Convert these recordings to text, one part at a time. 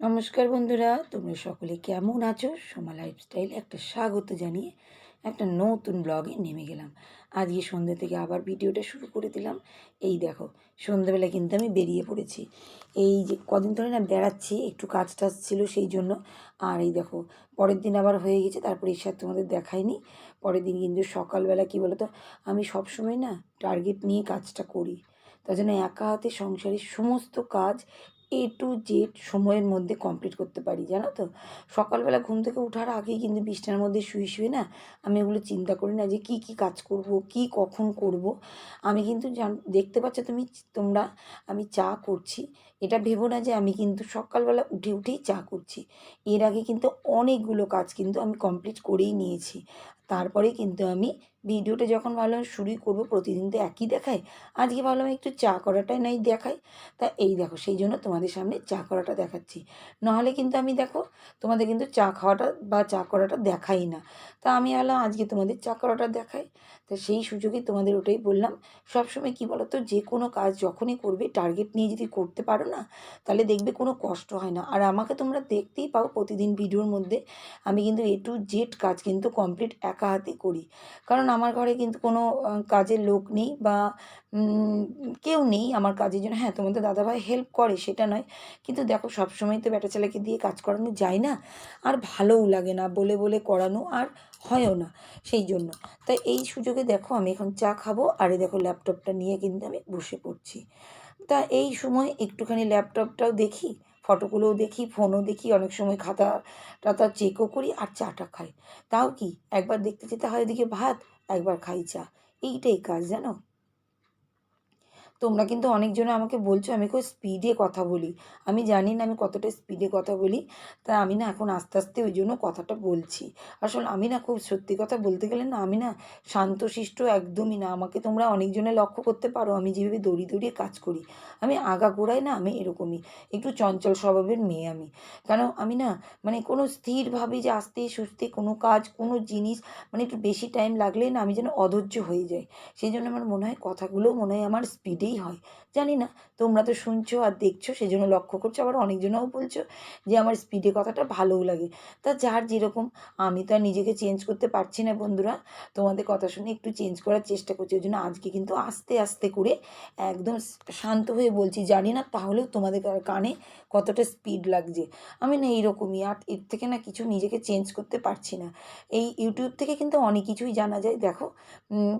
নমস্কার বন্ধুরা, তোমরা সকলে কেমন আছো? সোমা লাইফস্টাইল একটা স্বাগত জানিয়ে একটা নতুন ব্লগে নেমে গেলাম। আজকে সন্ধ্যে থেকে আবার ভিডিওটা শুরু করে দিলাম। এই দেখো, সন্ধ্যেবেলা কিন্তু আমি বেরিয়ে পড়েছি। এই যে কদিন ধরে না বেড়াচ্ছি, একটু কাজ টাজ ছিল সেই জন্য। আর এই দেখো, পরের দিন আবার হয়ে গেছে, তারপরে এর সাথে তোমাদের দেখাইনি। পরের দিন কিন্তু সকালবেলা কী বলো তো আমি সবসময় না টার্গেট নিয়ে কাজটা করি। তার জন্য একা হাতে সংসারের সমস্ত কাজ এ টু জেড সময়ের মধ্যে কমপ্লিট করতে পারি, জানো তো? সকালবেলা ঘুম থেকে ওঠার আগেই কিন্তু বিছানার মধ্যে শুয়ে শুয়ে না আমি এগুলো চিন্তা করি না যে কি কি কাজ করব, কি, কখন করব। আমি কিন্তু দেখতে পাচ্ছ তুমি, তোমরা, আমি চা করছি। এটা ভেবো না যে আমি কিন্তু সকালবেলা উঠে, উঠেই চা করছি। এর আগে কিন্তু অনেকগুলো কাজ কিন্তু আমি কমপ্লিট করেই নিয়েছি। তারপরে কিন্তু আমি ভিডিওটা যখন ভাবলাম শুরুই করব প্রতিদিন তো একই দেখায়। আজকে ভাবলাম একটু চা করাটাই নাই দেখাই তা এই দেখো, সেই জন্য তোমাদের সামনে চা করাটা দেখাচ্ছি। নাহলে কিন্তু আমি দেখো, তোমাদের কিন্তু চা খাওয়াটা বা চা করাটা দেখাই না। তা আমি ভাবলাম আজকে তোমাদের চা করাটা দেখাই। তা সেই সুযোগে তোমাদের ওটাই বললাম। সবসময় কী বলো তো যে কোনো কাজ যখনই করবে টার্গেট নিয়ে যদি করতে পারো না? তাহলে দেখবে কোনো কষ্ট হয় না। আর আমাকে তোমরা দেখতেই পাও প্রতিদিন ভিডিওর মধ্যে, আমি কিন্তু এ টু জেড কাজ কিন্তু কমপ্লিট একা হাতে করি। কারণ আমার ঘরে কিন্তু কোনো কাজের লোক নেই বা কেউ নেই আমার কাজের জন্য। হ্যাঁ তোমাদের দাদাভাই হেল্প করে, সেটা নয়। কিন্তু দেখো, সবসময় তো বেটা ছেলেকে দিয়ে কাজ করানো যায় না। আর ভালোও লাগে না, বলে বলে করানো আর হয়ও না, সেই জন্য। তাই এই সুযোগে দেখো, আমি এখন চা খাব। আর এই দেখো ল্যাপটপটা নিয়ে কিন্তু আমি বসে পড়ছি। তা এই সময় একটুখানি ল্যাপটপটাও দেখি, ফটোগুলোও দেখি, ফোনও দেখি, অনেক সময় খাতা টাতা চেকও করি আর চাটা খাই। তাও কি, একবার দেখতে যেতে হয় এদিকে ভাত, একবার খাই চা। এইটাই কাজ, জানো? তোমরা কিন্তু অনেকজনে আমাকে বলছো আমি খুব স্পিডে কথা বলি। আমি জানি না আমি কতটা স্পিডে কথা বলি। তা আমি না এখন আস্তে আস্তে ওই জন্য কথাটা বলছি। আসলে আমি না খুব সত্যি কথা বলতে গেলে না আমি না শান্তশিষ্ট একদমই না। আমাকে তোমরা অনেকজনে লক্ষ্য করতে পারো আমি যেভাবে দড়ি দড়িয়ে কাজ করি। আমি আগা আগাগোড়ায় না আমি এরকমই। একটু চঞ্চল স্বভাবের মেয়ে আমি। কেন আমি না মানে কোনো স্থিরভাবে যে আস্তে সুস্থে কোনো কাজ, কোনো জিনিস মানে একটু বেশি টাইম লাগলে না আমি যেন অধৈর্য হয়ে যাই। সেই জন্য আমার মনে হয় কথাগুলো মনে হয় আমার স্পিডেই হয় জানি না। তোমরা তো শুনছো আর দেখছ সেই জন্য লক্ষ্য করছ, আবার অনেকজনও বলছো যে আমার স্পিডে কথাটা ভালোও লাগে। তা যার যেরকম, আমি তো আর নিজেকে চেঞ্জ করতে পারছি না বন্ধুরা। তোমাদের কথা শুনে একটু চেঞ্জ করার চেষ্টা করছি, ওই জন্য আজকে কিন্তু আস্তে আস্তে করে একদম শান্ত হয়ে বলছি, জানি না তাহলেও তোমাদের কানে কতটা স্পিড লাগছে। আমি না এইরকমই, আর এর থেকে না কিছু নিজেকে চেঞ্জ করতে পারছি না। এই ইউটিউব থেকে কিন্তু অনেক কিছুই জানা যায়, দেখো।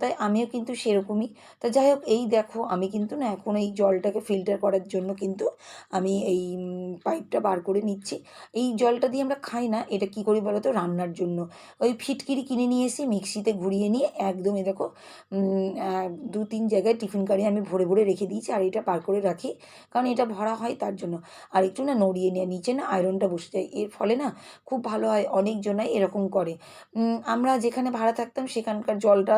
তাই আমিও কিন্তু সেরকমই। তা যাই হোক, এই দেখো, আমি কিন্তু না এখন এই জলটাকে ফিল্টার করার জন্য কিন্তু আমি এই পাইপটা বার করে নিচ্ছি। এই জলটা দিয়ে আমরা খাই না, এটা কী করি বলো তো রান্নার জন্য। ওই ফিটকিরি কিনে নিয়ে এসে মিক্সিতে ঘুরিয়ে নিয়ে একদম এ দেখো দু তিন জায়গায় টিফিন কারি আমি ভরে ভরে রেখে দিয়েছি আর এটা বার করে রাখি, কারণ এটা ভরা হয় তার জন্য। আর একটু না নড়িয়ে নিয়ে, নিচে না আয়রনটা বসে যায়। এর ফলে না খুব ভালো হয়, অনেকজনাই এরকম করে। আমরা যেখানে ভাড়া থাকতাম সেখানকার জলটা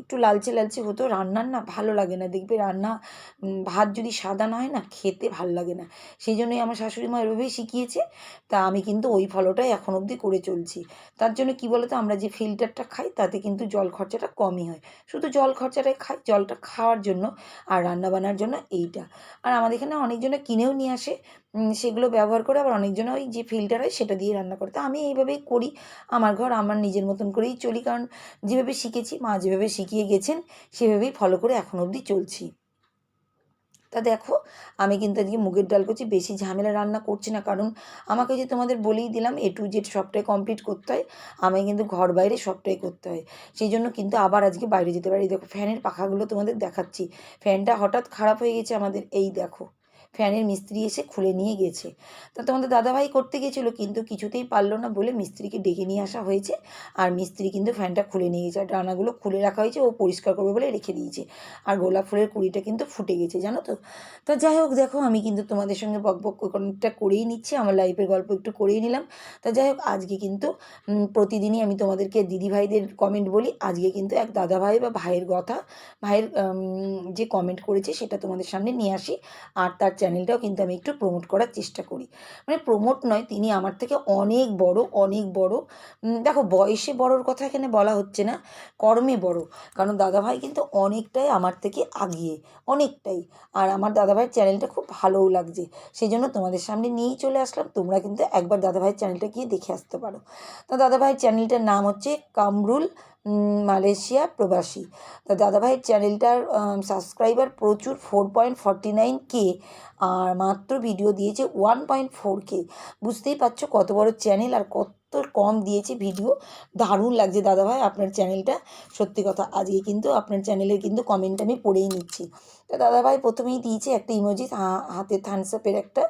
একটু লালচে লালচে হতো। রান্নার না ভালো লাগে না। দেখবে রান্না ভাত যদি সাদা না হয় না, খেতে ভালো লাগে না। সেই জন্যই আমার শাশুড়ি মা এভাবেই শিখিয়েছে। তা আমি কিন্তু ওই ফলোটাই এখন অবধি করে চলছি। তার জন্য কি বলতো, আমরা যে ফিল্টারটা খাই, তাতে কিন্তু জল খরচাটা কমই হয়। শুধু জল খরচাটাই খাই, জলটা খাওয়ার জন্য আর রান্না বান্নার জন্য এইটা। আর আমাদের এখানে অনেকজনে কিনেও নিয়ে আসে। সেগুলো ব্যবহার করে আবার অনেকজনে ওই যে ফিল্টার হয়, সেটা দিয়ে রান্না করে। তা আমি এইভাবেই করি। আমার ঘর আমার নিজের মতন করেই চলি। কারণ যেভাবে শিখেছি, মা যেভাবে শিখিয়ে গেছেন, সেভাবেই ফলো করে এখন অবধি চলছি। তা দেখো, আমি কিন্তু আজকে মুগের ডাল করছি, বেশি ঝামেলা রান্না করছি না। কারণ আমাকে যে তোমাদের বলেই দিলাম এ টু জেড সবটাই কমপ্লিট করতে হয়, আমায় কিন্তু ঘর বাইরে সবটাই করতে হয়। সেই জন্য কিন্তু আবার আজকে বাইরে যেতে পারি। দেখো, ফ্যানের পাখাগুলো তোমাদের দেখাচ্ছি। ফ্যানটা হঠাৎ খারাপ হয়ে গেছে আমাদের, এই দেখো। ফ্যানের মিস্ত্রি এসে খুলে নিয়ে গেছে। তা তোমাদের দাদাভাই করতে গেছিল, কিন্তু কিছুতেই পারল না বলে মিস্ত্রিকে ডেকে নিয়ে আসা হয়েছে। আর মিস্ত্রি কিন্তু ফ্যানটা খুলে নিয়ে গেছে, আর ডানাগুলো খুলে রাখা হয়েছে, ও পরিষ্কার করবে বলে রেখে দিয়েছে। আর গোলাপ ফুলের কুড়িটা কিন্তু ফুটে গেছে, জানো তো? তা যাই হোক, দেখো, আমি কিন্তু তোমাদের সঙ্গে বক বক অনেকটা করেই নিচ্ছি, আমার লাইফের গল্প একটু করেই নিলাম। তা যাই হোক, আজকে কিন্তু প্রতিদিনই আমি তোমাদেরকে দিদিভাইদের কমেন্ট বলি। আজকে কিন্তু এক দাদা ভাই বা ভাইয়ের কথা, ভাইয়ের যে কমেন্ট করেছে সেটা তোমাদের সামনে নিয়ে আসি। আর তার চ্যানেলটাও কিন্তু আমি একটু প্রমোট করার চেষ্টা করি। মানে প্রমোট নয়, তিনি আমার থেকে অনেক বড় অনেক বড়। দেখো বয়সে বড়োর কথা এখানে বলা হচ্ছে না, কর্মে বড়। কারণ দাদাভাই কিন্তু অনেকটাই আমার থেকে আগিয়ে, অনেকটাই। আর আমার দাদাভাইয়ের চ্যানেলটা খুব ভালোও লাগছে। সেই জন্য তোমাদের সামনে নিয়েই চলে আসলাম, তোমরা কিন্তু একবার দাদাভাইয়ের চ্যানেলটা গিয়ে দেখে আসতে পারো। তো দাদাভাইয়ের চ্যানেলটার নাম হচ্ছে কামরুল মালয়েশিয়া প্রবাসী। তো দাদাভাইয়ের চ্যানেলটার সাবস্ক্রাইবার প্রচুর four point forty nine K আর মাত্র ভিডিও দিয়েছে ওয়ান পয়েন্ট ফোর কে বুঝতেই পারছ কত বড় চ্যানেল আর কত কম দিয়েছে ভিডিও দারুণ লাগছে দাদাভাই আপনার চ্যানেলটা সত্যি কথা, আজকে কিন্তু আপনার চ্যানেলের কিন্তু কমেন্ট আমি পড়েই নিচ্ছি। তো দাদাভাই প্রথমেই দিয়েছে একটা ইমোজি হাতে থামস আপের একটা।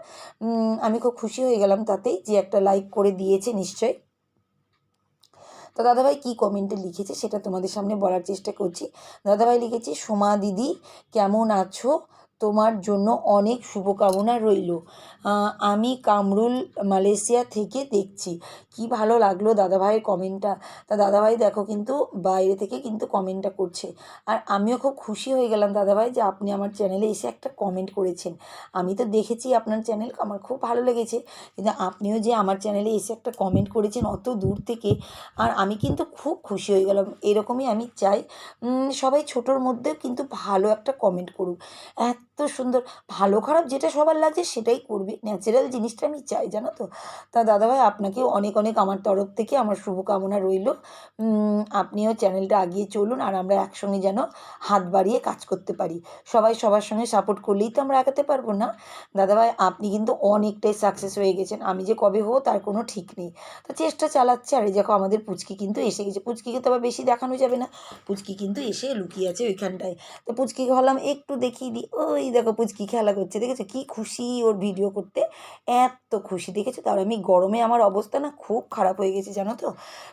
আমি খুব খুশি হয়ে গেলাম তাতেই যে একটা লাইক করে দিয়েছে নিশ্চয়ই। তো দাদাভাই কী কমেন্টে লিখেছে সেটা তোমাদের সামনে বলার চেষ্টা করছি। দাদাভাই লিখেছে, সোমা দিদি, কেমন আছো? তোমার জন্য অনেক শুভকামনা রইল। আমি কামরুল, মালয়েশিয়া থেকে দেখছি। কি ভালো লাগল দাদাভাইয়ের কমেন্টটা তা দাদাভাই দেখো কিন্তু বাইরে থেকে কিন্তু কমেন্টটা করছে। আর আমিও খুব খুশি হয়ে গেলাম দাদাভাই যে আপনি আমার চ্যানেলে এসে একটা কমেন্ট করেছেন। আমি তো দেখেছি আপনার চ্যানেল আমার খুব ভালো লেগেছে। কিন্তু আপনিও যে আমার চ্যানেলে এসে একটা কমেন্ট করেছেন অত দূর থেকে, আর আমি কিন্তু খুব খুশি হয়ে গেলাম। এরকমই আমি চাই। সবাই ছোটোর মধ্যেও কিন্তু ভালো একটা কমেন্ট করুক। এত সুন্দর, ভালো খারাপ যেটা সবার লাগছে সেটাই করবি। ন্যাচারাল জিনিসটা আমি চাই, জানো তো? তা দাদাভাই, আপনাকেও অনেক অনেক আমার তরফ থেকে আমার শুভকামনা রইল। আপনিও চ্যানেলটা আগিয়ে চলুন আর আমরা একসঙ্গে যেন হাত বাড়িয়ে কাজ করতে পারি। সবাই সবার সঙ্গে সাপোর্ট করলেই তো আমরা আগাতে পারব না? দাদাভাই, আপনি কিন্তু অনেকটাই সাকসেস হয়ে গেছেন। আমি যে কবে হব তার কোনো ঠিক নেই। তো চেষ্টা চালাচ্ছে। আর এই দেখো, আমাদের পুচকি কিন্তু এসে গেছে। পুচকিকে তো আবার বেশি দেখানো যাবে না। পুচকি কিন্তু এসে লুকিয়ে আছে ওইখানটায়। তো পুচকিকে ভাবলাম একটু দেখিয়ে দিই। ওই দেখো পুচকি খেলা করছে, দেখেছ? কি খুশি ওর ভিডিও করতে। এত খুশি, দেখেছ? তার আমি গরমে আমার অবস্থা না খুব খারাপ হয়ে গেছে, জানো তো?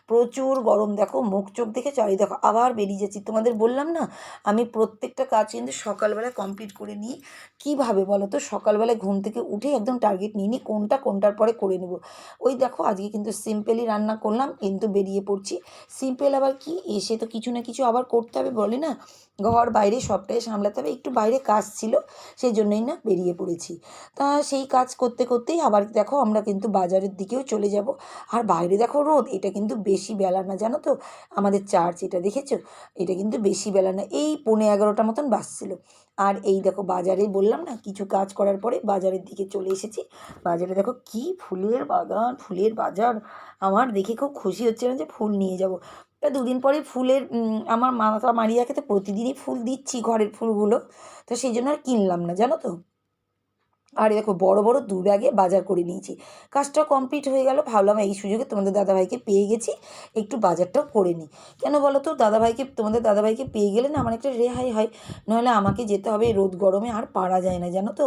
প্রচুর গরম, দেখো? মুখ চোখ দেখে চাই দেখো, আবার বেরিয়ে যাচ্ছি। তোমাদের বললাম না, আমি প্রত্যেকটা কাজ কিন্তু সকালবেলা কমপ্লিট করে নিই। কীভাবে বলো তো? সকালবেলায় ঘুম থেকে উঠে একদম টার্গেট নিয়ে নিই, কোনটা কোনটার পরে করে নেব। ওই দেখো, আজকে কিন্তু সিম্পলি রান্না করলাম, কিন্তু বেরিয়ে পড়ছি। সিম্পল আবার কি? এসে তো কিছু না কিছু আবার করতে হবে, বলে না? ঘর বাইরে সবটাই সামলাতে হবে। একটু বাইরে কাজ ছিল সেই জন্যই না বেরিয়ে পড়েছি। তা সেই কাজ করতে করতেই আবার দেখো আমরা কিন্তু বাজারের দিকেও চলে যাব। আর বাইরে দেখো রোদ, এটা কিন্তু বেশি বেলা না, জানো তো? আমাদের চার্চ এটা দেখেছ? এটা কিন্তু বেশি বেলা না, এই পৌনে এগারোটা মতন বাজছিল। আর এই দেখো বাজারে বললাম না, কিছু কাজ করার পরে বাজারের দিকে চলে এসেছি। বাজারে দেখো কি ফুলের বাগান, ফুলের বাজার। আমার দেখে খুব খুশি হচ্ছে না যে ফুল নিয়ে যাব। তা দুদিন পরে ফুলের আমার মাথা মারিয়াকে তো প্রতিদিনই ফুল দিচ্ছি ঘরের ফুলগুলো। তো সেই জন্য আর কিনলাম না, জানো তো? আর দেখো, বড় বড় দু ব্যাগে বাজার করে নিয়েছি। কাজটা কমপ্লিট হয়ে গেল, ভাবলাম এই সুযোগে তোমাদের দাদাভাইকে পেয়ে গেছি, একটু বাজারটাও করে নিই। কেন বলো তো, দাদাভাইকে, তোমাদের দাদাভাইকে পেয়ে গেলে না আমার একটা রেহাই হয় নাহলে আমাকে যেতে হবে, রোদ গরমে আর পারা যায় না, জানো তো?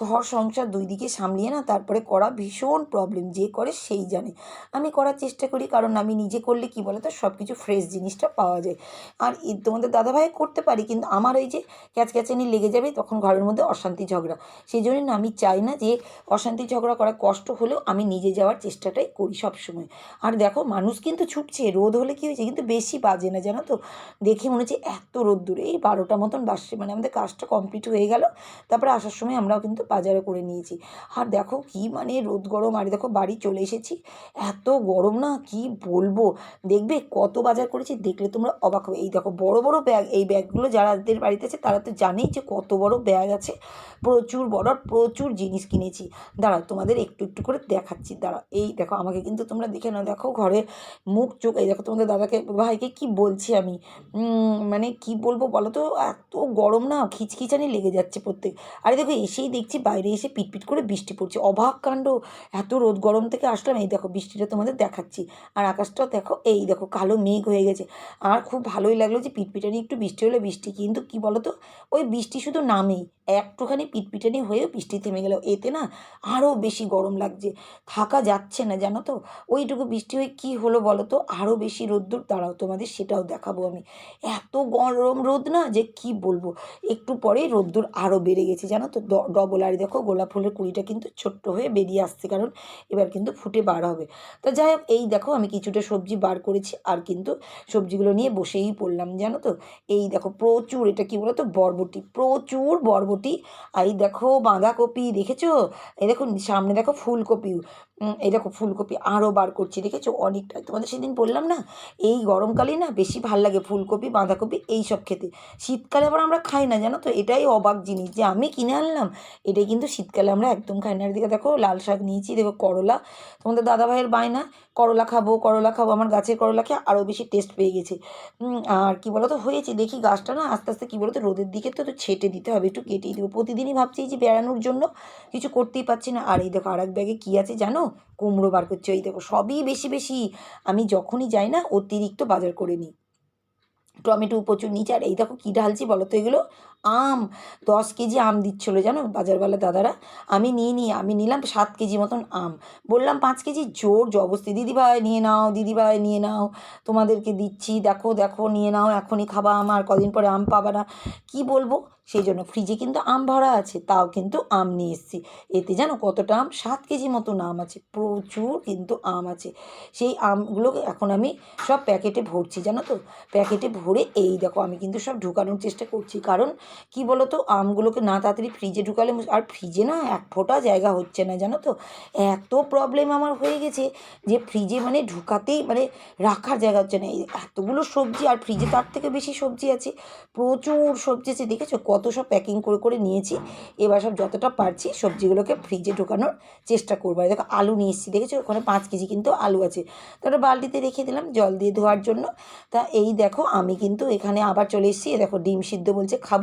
ঘর সংসার দুই দিকে সামলিয়ে না, তারপরে করা ভীষণ প্রবলেম যে করে সেই জানে। আমি করার চেষ্টা করি, কারণ আমি নিজে করলে কি বলো তো সব কিছু ফ্রেশ জিনিসটা পাওয়া যায়। আর তোমাদের দাদাভাই করতে পারি, কিন্তু আমার ওই যে ক্যাচক্যাচানি লেগে যাবে, তখন ঘরের মধ্যে অশান্তি ঝগড়া। সেই জন্য আমি চাই না যে অশান্তি ঝগড়া করা কষ্ট হলেও আমি নিজে যাওয়ার চেষ্টাটাই করি সব সময় আর দেখো মানুষ কিন্তু ছুটছে, রোদ হলে কী হয়েছে? কিন্তু বেশি বাজে না, জানো তো? দেখে মনে হচ্ছে এত রোদ দূরে এই বারোটা মতন বাসছে মানে আমাদের কাজটা কমপ্লিট হয়ে গেল, তারপরে আসার সময় আমরাও কিন্তু বাজারও করে নিয়েছি। আর দেখো কি মানে রোদ গরম, আর দেখো বাড়ি চলে এসেছি। এত গরম না, কি বলব? দেখবে কত বাজার করেছি, দেখলে তোমরা অবাক হবে। এই দেখো বড় বড় ব্যাগ, এই ব্যাগগুলো যারাদের বাড়িতে আছে তারা তো জানেই যে কত বড় ব্যাগ আছে। প্রচুর বড়। আর প্রচুর জিনিস কিনেছি। দাঁড়াও, তোমাদের একটু একটু করে দেখাচ্ছি। দাঁড়াও, এই দেখো, আমাকে কিন্তু তোমরা দেখে নাও। দেখো, ঘরে মুখ, চোখ, এই দেখো, তোমাদের দাদাকে, ভাইকে কি বলছি আমি? মানে কি বলব বলো তো? এত গরম না, খিচখিচানি লেগে যাচ্ছে প্রত্যেক। আরে দেখো, এসেই দেখছি, বাইরে এসে পিটপিট করে বৃষ্টি পড়ছে। অবাক কাণ্ড, এত রোদ, গরম থেকে আসলাম। এই দেখো, বৃষ্টিটা তোমাদের দেখাচ্ছি। আর আকাশটাও দেখো, এই দেখো, কালো মেঘ হয়ে গেছে। আর খুব ভালোই লাগল যে পিটপিটানি, একটু বৃষ্টি হলে বৃষ্টি। কিন্তু কি বলো তো? ওই বৃষ্টি শুধু নামেই। একটুখানি পিটপিটানি হয়েও বৃষ্টি থেমে গেল। এতে না আরও বেশি গরম লাগছে। থাকা যাচ্ছে না, জানো তো? ওইটুকু বৃষ্টি হয়ে কী হলো বলো তো? আরও বেশি রোদ্দুর। দাঁড়াও, তোমাদের সেটাও দেখাবো আমি। এত গরম রোদ না যে কি বলব? একটু পরেই রোদ্দুর আরও বেড়ে গেছে, জানো তো? ডবল আর দেখো, গোলাপ ফুলের কুড়িটা কিন্তু ছোট্ট হয়ে বেরিয়ে আসছে, কারণ এবার কিন্তু ফুটে বার হবে। তো যাই হোক, এই দেখো, আমি কিছুটা সবজি বার করেছি আর কিন্তু সবজিগুলো নিয়ে বসেই পড়লাম, জানো তো? এই দেখো, প্রচুর এটা কি বলো তো বরবটি। প্রচুর বরবটি। মোটামুটি আর এই দেখো বাঁধাকপি দেখেছ? এই দেখো সামনে দেখো ফুলকপি। উম, এই দেখো ফুলকপি আরও বার করছি, দেখেছ? অনেকটা। তোমাদের সেদিন বললাম না, এই গরমকালে না বেশি ভালো লাগে ফুলকপি, বাঁধাকপি, এই সব খেতে। শীতকালে আবার আমরা খাই না, জানো তো? এটাই অবাক জিনিস যে আমি কিনে আনলাম এটাই কিন্তু শীতকালে আমরা একদম খাই না। এদিকে দেখো লাল শাক নিয়েছি, দেখো করলা। তোমাদের দাদাভাইয়ের বায়না, করলা খাব করলা খাব, আমার গাছের করলা খেয়ে আরও বেশি টেস্ট পেয়ে গেছে। আর কি বলতো, হয়েছে, দেখি গাছটা না আস্তে আস্তে কী বলতো, রোদের দিকে তো একটু ছেটে দিতে হবে, একটু কেটেই দেবো। প্রতিদিনই ভাবছি যে বেড়ানোর জন্য কিছু করতেই পারছি না। আর এই দেখো আর এক ব্যাগে কী আছে জানো? কুমড়ো বার করছে এই দেখো সবই বেশি বেশি আমি যখনই যাই না অতিরিক্ত বাজার করে নিই। টমেটো প্রচুর নিচে, আর এই দেখো কী ঢালছি বলো তো এগুলো? আম, দশ কেজি আম দিচ্ছিল জানো বাজারওয়ালা দাদারা? আমি নিয়ে নিই, আমি নিলাম সাত কেজি মতন আম। বললাম পাঁচ কেজি? জোর জবস্তি দিদিভাই, নিয়ে নাও, দিদিভাই, নিয়ে নাও, তোমাদেরকে দিচ্ছি, দেখো দেখো, নিয়ে নাও, এখনই খাবা আমার, কদিন পরে আম পাবা না। কী বলব? সেই জন্য ফ্রিজে কিন্তু আম ভরা আছে, তাও কিন্তু আম নিয়ে এসেছি। এতে জানো কতটা আম? সাত কেজি মতন আম আছে, প্রচুর কিন্তু আম আছে। সেই আমগুলোকে এখন আমি সব প্যাকেটে ভরছি, জানো তো? প্যাকেটে ভরে এই দেখো, আমি কিন্তু সব ঢুকানোর চেষ্টা করছি। কারণ কি বলো তো আমগুলোকে না তাড়াতাড়ি ফ্রিজে ঢুকালে আর ফ্রিজে না এক ফোঁটা জায়গা হচ্ছে না, জানো তো? এত প্রবলেম আমার হয়ে গেছে যে ফ্রিজে মানে ঢুকাতেই মানে রাখার জায়গা হচ্ছে না। এতগুলো সবজি, আর ফ্রিজে তার থেকে বেশি সবজি আছে, প্রচুর সবজি আছে, দেখেছ? কত সব প্যাকিং করে করে নিয়েছি। এবার সব যতটা পারছি সবজিগুলোকে ফ্রিজে ঢোকানোর চেষ্টা করব। আর দেখো আলু নিয়ে এসেছি, দেখেছ? ওখানে পাঁচ কেজি কিন্তু আলু আছে। তারপরে বালতিতে রেখে দিলাম জল দিয়ে ধোয়ার জন্য। তা এই দেখো, আমি কিন্তু এখানে আবার চলে এসেছি। দেখো, ডিম সিদ্ধ বলছে খাব।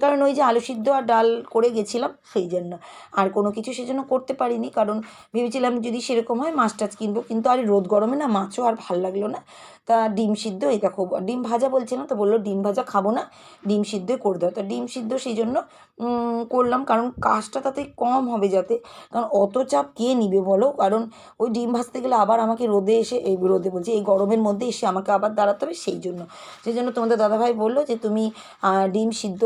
কারণ ওই যে আলু সিদ্ধ আর ডাল করে গেছিলাম, সেই জন্য। আর কোনো কিছু সেজন্য করতে পারিনি, কারণ ভেবেছিলাম যদি সেরকম হয় মাছ টাছ কিনবো। কিন্তু আর রোদ গরমে না মাছও আর ভালো লাগল না। তা ডিম সিদ্ধ, এই দেখো, ডিম ভাজা বলছিলাম তো, বলল ডিম ভাজা খাব না, ডিম সিদ্ধই করে দাও। তা ডিম সিদ্ধ সেই জন্য করলাম। কারণ কাজটা তাতে কম হবে যাতে। কারণ অত চাপ কে নিবে বলো? কারণ ওই ডিম ভাজতে গেলে আবার আমাকে রোদে এসে, এই রোদে বলছি, এই গরমের মধ্যে এসে আমাকে আবার দাঁড়াতে হবে সেই জন্য। সেই জন্য তোমাদের দাদাভাই বলল যে, তুমি ডিম সিদ্ধ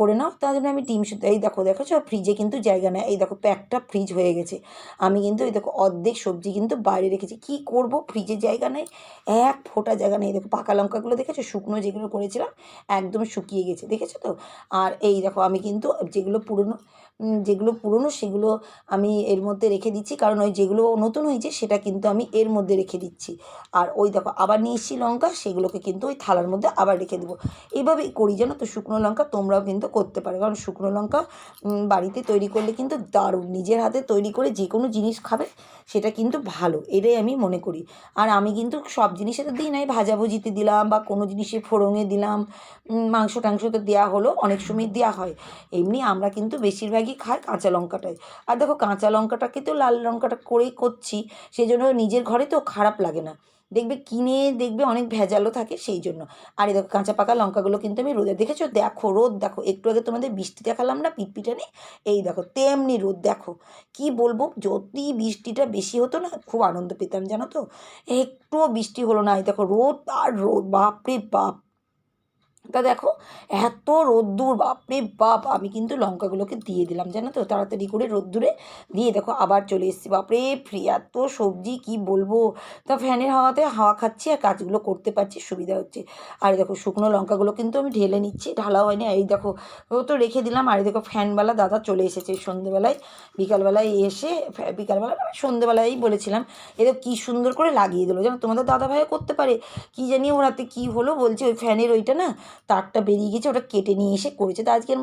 করে নাও। তার জন্য আমি ডিম সিদ্ধ, এই দেখো দেখেছ ফ্রিজে কিন্তু জায়গা নেই। এই দেখো প্যাকটা ফ্রিজ হয়ে গেছে। আমি কিন্তু, এই দেখো, অর্ধেক সবজি কিন্তু বাইরে রেখেছি। কি করব? ফ্রিজে জায়গা নেই। এক ফোঁটা জায়গা নেই। দেখো, পাকা লঙ্কাগুলো দেখেছ? শুকনো যেগুলো করেছিলাম, একদম শুকিয়ে গেছে। দেখেছ তো? আর এই দেখো আমি কিন্তু যেগুলো পুরনো যেগুলো পুরনো, সেগুলো আমি এর মধ্যে রেখে দিচ্ছি। কারণ ওই যেগুলো নতুন হয়েছে, সেটা কিন্তু আমি এর মধ্যে রেখে দিচ্ছি। আর ওই দেখো, আবার নিয়ে লঙ্কা, সেগুলোকে কিন্তু ওই থালার মধ্যে আবার রেখে দেবো। এইভাবেই করি জানো তো, শুকনো লঙ্কা তোমরাও কিন্তু করতে পারো। কারণ শুকনো লঙ্কা বাড়িতে তৈরি করলে কিন্তু দারুণ। নিজের হাতে তৈরি করে যে কোনো জিনিস খাবে, সেটা কিন্তু ভালো। এটাই আমি মনে করি। আর আমি কিন্তু সব জিনিসে তো দিই নাই। ভাজাভুজিতে দিলাম বা কোনো জিনিসে ফোড়ঙে দিলাম। মাংস টাংস তো দেওয়া হলো, অনেক সময় দেওয়া হয়। এমনি আমরা কিন্তু বেশিরভাগই খাই কাঁচা লঙ্কাটাই। আর দেখো কাঁচা লঙ্কাটাকে তো লাল লঙ্কাটা করেই করছি সেই জন্য নিজের ঘরে তো খারাপ লাগে না। দেখবে কিনে দেখবে অনেক ভেজালও থাকে সেই জন্য আর এই দেখো কাঁচা পাকা লঙ্কাগুলো কিন্তু আমি রোদে দেখেছ? দেখো রোদ, দেখো একটু আগে তোমাদের বৃষ্টি দেখালাম না পিটপিটানি এই দেখো তেমনি রোদ, দেখো। কি বলব, যদি বৃষ্টিটা বেশি হতো না, খুব আনন্দ পেতাম, জানো তো? একটুও বৃষ্টি হলো না, এই দেখো রোদ আর রোদ, বাপরে বাপ। তা দেখো, এত রোদ্দুর, বাপরে বাপ, আমি কিন্তু লঙ্কাগুলোকে দিয়ে দিলাম, জানো তো? তাড়াতাড়ি করে রোদ্দুরে দিয়ে দেখো, আবার চলে এসেছি। বাপরে, ফ্রি, এত সবজি, কি বলব? তা ফ্যানের হাওয়াতে হাওয়া খাচ্ছি আর কাজগুলো করতে পারছি, সুবিধা হচ্ছে। আর দেখো, শুকনো লঙ্কাগুলো কিন্তু আমি ঢেলে নিচ্ছি ঢালা হয়নি। এই দেখো, ও তো রেখে দিলাম, আর দেখো, ফ্যানওয়ালা দাদা চলে এসেছে সন্ধেবেলায়। বিকালবেলায় এসে বিকালবেলা সন্ধেবেলায় বলেছিলাম এদের কী সুন্দর করে লাগিয়ে দিলো। যেন তোমাদের দাদা ভাইও করতে পারে, কী জানি ওরাতে কী হলো, বলছে, ওই ফ্যানের ওইটা না তারটা বেরিয়ে গেছে ওটা কেটে নিয়ে এসে করেছে। তো আজকের